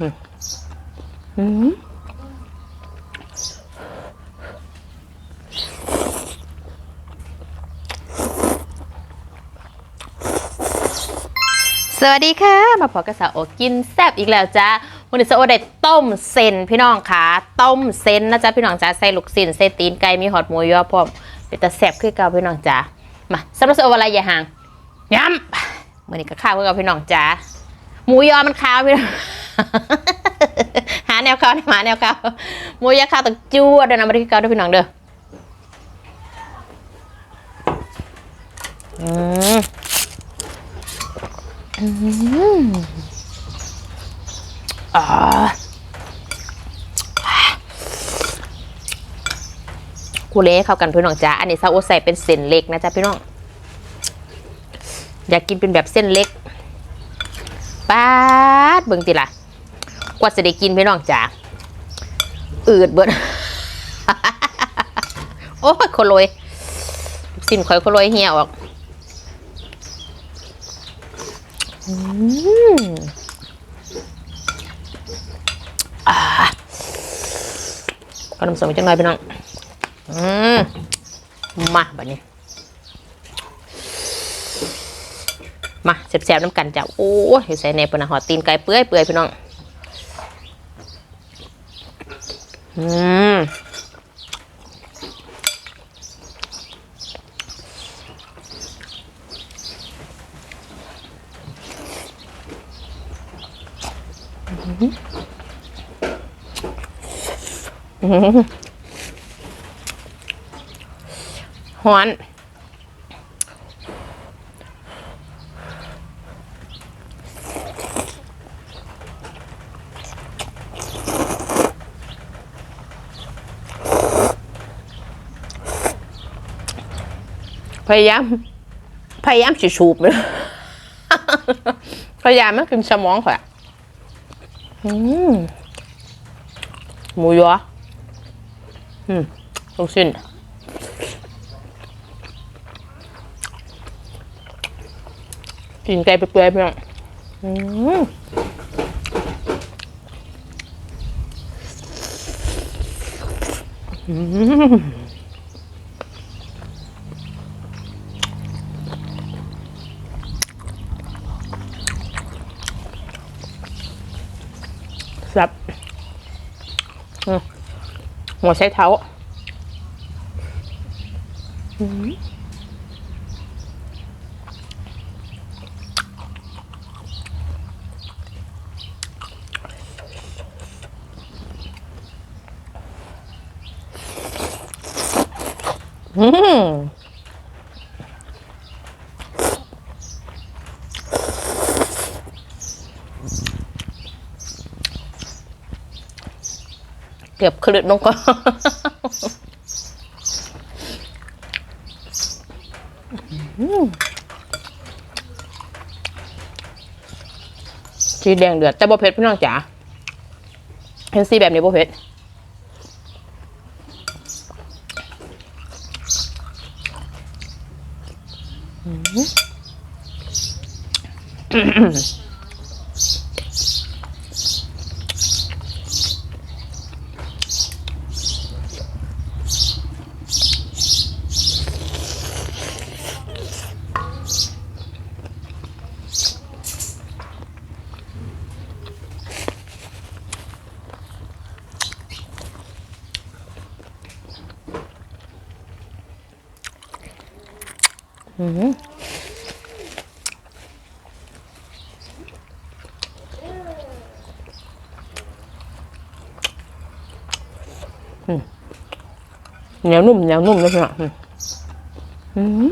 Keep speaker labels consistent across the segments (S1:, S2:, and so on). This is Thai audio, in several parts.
S1: อืมสวัสดีค่ะ มาพบกับสาวโอกินแซบอีกแล้วจ้าวันนี้สาวโอได้ต้มเส้นพี่น้องค่ะต้มเส้นนะจ๊ะพี่น้องจ้าใส่ลูกสินใส่ตีนไก่มีหอดหมูยอพร้อมเป็นตะแซบคือเก่าพี่น้องจ้ามาสำหรับสาวโออะไรอย่าห่างย้ำมื่อนี้ก็ข้าวคือเก่าพี่น้องจ้าหมูยอมันขาวพี่น้อง หาแนวเขาหาแนวเขาหมูยอข้าวตักจ้วดเดินเอามาที่เก่าด้วยพี่น้องเด้ออืมอ่ากูเล่เข้ากันพี่น้องจ้าอันนี้ซาโอใส่เป็นเส้นเล็กนะจ๊ะพี่น้อง อยากกินเป็นแบบเส้นเล็กป๊าดเบิ่งติล่ะ กว่าจะได้กินพี่น้องจ้าอืดเบิดโอ้ยโคโรยสินข่อยโคโรยเหี่ยวออกอืมก็น้ำสมจังหน่อยพี่น้อง อืม มาบัดนี้ มาแซ่บๆน้ำกันจ้ะ โอ้ยใส่ในปนนะหอตีนไก่เปื่อยเปื่อยพี่น้อง อืมฮ้อน พยายาม พยายามสูบเลยพยายามไม่กินสมองค่ะอืมหมูยออืมลูกชิ้นกินไก่เปื่อยๆพี่น้องอืมอืมแซ่บอืม หัวใช้เท้าอืม เกือบคลึดลงก็สีแดงเดือดแต่บ่เผ็ดพี่น้องจ๋าเห็นสีแบบนี้บ่เผ็ด เหนียวนุ่มเหนียวนุ่มเลยพี่น้องอืม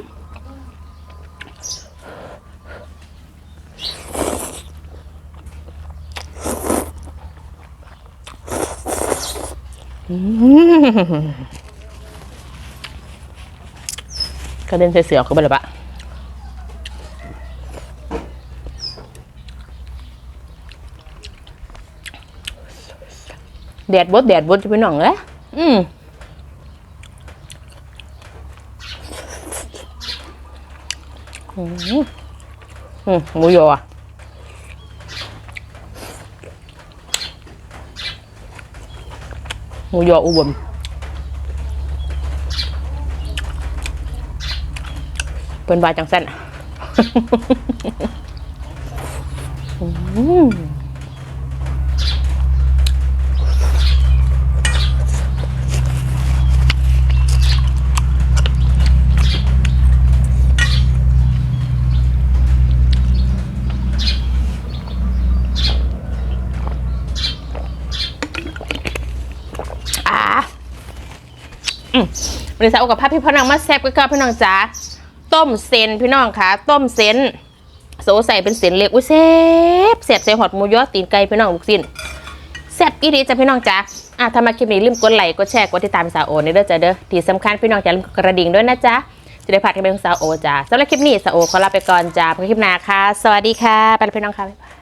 S1: อืมอืม กระเด็นใส่เสือเข้าไปเลยปะแดดบดแดดบดจะไปหน่องเลยอืมอืมอืมหมูยออะหมูยออุบล เป็นวาจังเส้นอ่าอืมวันนี้สาวกับพาพี่พ่อน้องมาแซ่บกันกับพี่น้องจ๋า ต้มเซนพี่น้องคะต้มเซนโซใส่เป็นเซนเล็กอุ้ยแซ่บแซ่บใส่หอดหมูยอตีนไก่พี่น้องลูกสิ้นแซ่บอีดีจ้ะพี่น้องจ้ะอะถ้ามาคลิปนี้ลืมกดไลค์ กดแชร์ กดติดตามสาวโอนี่เด้อจ้ะเด้อ ที่สำคัญพี่น้องอย่าลืมกดกระดิ่งด้วยนะจ๊ะ จะได้ผ่านกันเป็นของสาวโอจ้ะสำหรับคลิปนี้สาวโอขอลาไปก่อนจ้ะพบกันคลิปหน้าค่ะ สวัสดีค่ะ ไปแล้วพี่น้องค่ะบ๊ายบาย